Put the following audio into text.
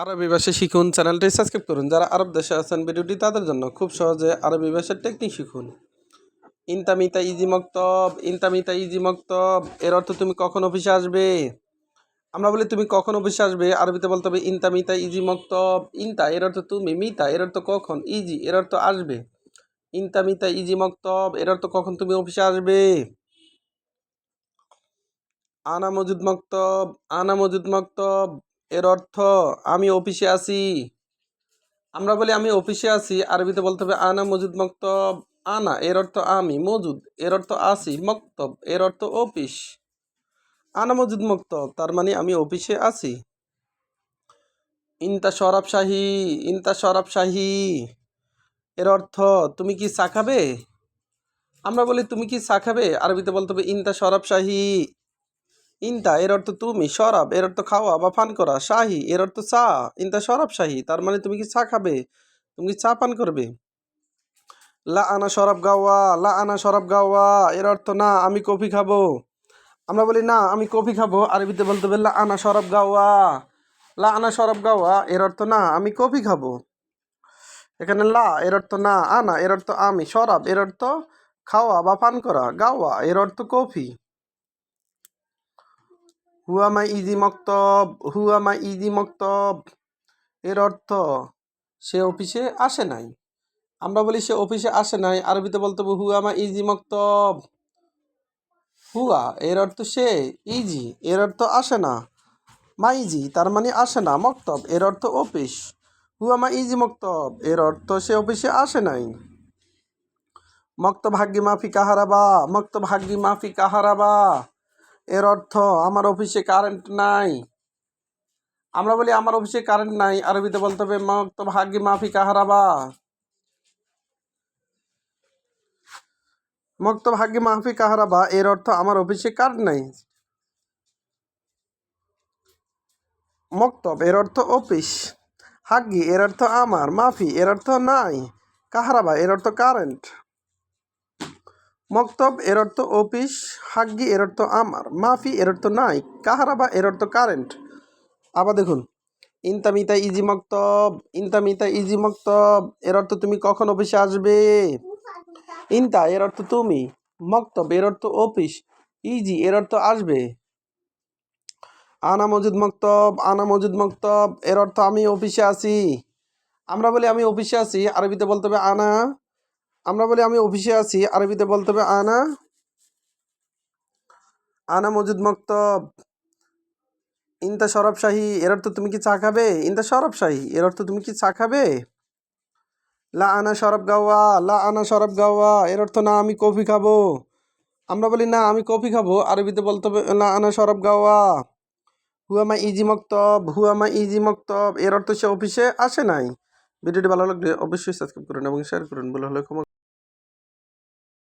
আরবি ভাষা শিখুন, চ্যানেলটি সাবস্ক্রাইব করুন। যারা আরব দেশে আছেন, ভিডিওটি তাদের জন্য খুব সহজে আরবি ভাষার টেকনিক শিখুন। ইনতামিতা ইজি মক্তব, ইনতামিতা ইজি মক্তব, এর অর্থ তুমি কখন অফিসে আসবে? আমরা বলি তুমি কখন অফিসে আসবে? আরবিতে বলতে হবে ইনতামিতা ইজি মক্তব, ইনতা, এর অর্থ তুমি, মিতা, এর অর্থ কখন, ইজি, এর অর্থ আসবে। ইনতামিতা ইজি মক্তব, এর অর্থ কখন তুমি অফিসে আসবে? আনা মজুদ মক্তব, আনা মজুদ মক্তব এর অর্থ আমি অফিসে আছি। আমরা বলি আমি অফিসে আছি, আরবিতে বলতে হবে আনা মজুদ মক্তব। আনা, এর অর্থ আমি, মজুদ, এর অর্থ আছি মক্তব, এর অর্থ অফিস। আনা মজুদ মক্তব, তার মানে আমি অফিসে আছি। ইনতা শরাব শাহী, ইনতা শরাব শাহী, এর অর্থ তুমি কি চা খাবে? আমরা বলি তুমি কি চা খাবে? আরবিতে বলতে হবে ইনতা শরাব শাহী। ইনতা, এর অর্থ তুমি, শরাব, এর অর্থ খাওয়া বা পান করা, শাহি, এর অর্থ চা, ইনতা শরাব শাহি, তার মানে তুমি কি চা খাবে? তুমি কি চা পান করবে? লা আনা শরাব গাওয়া লা আনা শরাব গাওয়া, এর অর্থ না, আমি কফি খাব। আমরা বলি, না, আমি কফি খাব। আরবিতে বলতে হবে লা আনা শরাব গাওয়া। লা আনা শরাব গাওয়া, এর অর্থ না, আমি কফি খাব। এখানে লা, এর অর্থ না, আনা, এর অর্থ আমি, শরাব, এর অর্থ খাওয়া বা পান করা, গাওয়া, এর অর্থ কফি। হুয়ামা ইজি মক্তব হুয়ামা ইজি মক্তব। এর অর্থ, সে অফিসে আসে নাই। আমরা বলি সে অফিসে আসে নাই, আরবিতে বলতে হবে হুয়ামা ইজি মক্তব। হুয়া, এর অর্থ সে ইজি, এর অর্থ আসে না। মাইজি তার মানে আসে না, মক্তব, এর অর্থ অফিস। হুয়ামা ইজি মক্তব, এর অর্থ সে অফিসে আসে নাই। মক্তব হাগ্গি মাফি কাহারাবা, মক্তব হাগ্গি মাফি কাহারাবা। এর অর্থ, আমার অফিসে কারেন্ট নাই। আমরা বলি, আমার অফিসে কারেন্ট নাই। আরবিতে বলতে হবে মক্তব হাগ্গি মাফি কাহারাবা মক্তব হাগ্গি মাফি কাহারাবা এর অর্থ, আমার অফিসে কারেন্ট নাই। মক্তব এর অর্থ, অফিস। হাগ্গি এর অর্থ, আমার। মাফি। এর অর্থ, নাই। কাহারাবা? এর অর্থ, কারেন্ট। মক্তব এর অর্থ অফিস, হাগ্গি এর অর্থ আমার, মাফি এর অর্থ নাই, কাহারাবা এর অর্থ কারেন্ট। আবার দেখুন, ইনতামিতা ইজি মক্তব, ইনতামিতা ইজি মক্তব এর অর্থ তুমি কখন অফিসে আসবে? ইনতা এর অর্থ তুমি, মক্তব এর অর্থ অফিস, ইজি এর অর্থ আসবে। আনা মজুদ মক্তব, আনা মজুদ মক্তব এর অর্থ আমি অফিসে আছি। আমরা বলি আমি অফিসে আছি, আরবিতে বলতে হবে আনা। আমরা বলি আমি অফিসে আছি, আরবিতে বলতে হবে আনা। আনা মজুদ মক্তব। ইনতা শরব শাহী, এর অর্থ তুমি কি চা খাবে? ইনতা শরব শাহী, এর অর্থ তুমি কি চা খাবে? লা আনা শরব গাওয়া, লা আনা শরব গাওয়া, এর অর্থ না, আমি কফি খাব। আমরা বলি না, আমি কফি খাব, আরবিতে বলতে হবে লা আনা শরব গাওয়া। হুয়ামা ইজি মক্তব হুয়ামা ইজি মক্তব, এর অর্থ সে অফিসে আসে নাই। ভিডিওটি ভালো লাগলে অবশ্যই সাবস্ক্রাইব করুন এবং শেয়ার করুন। বলে হলে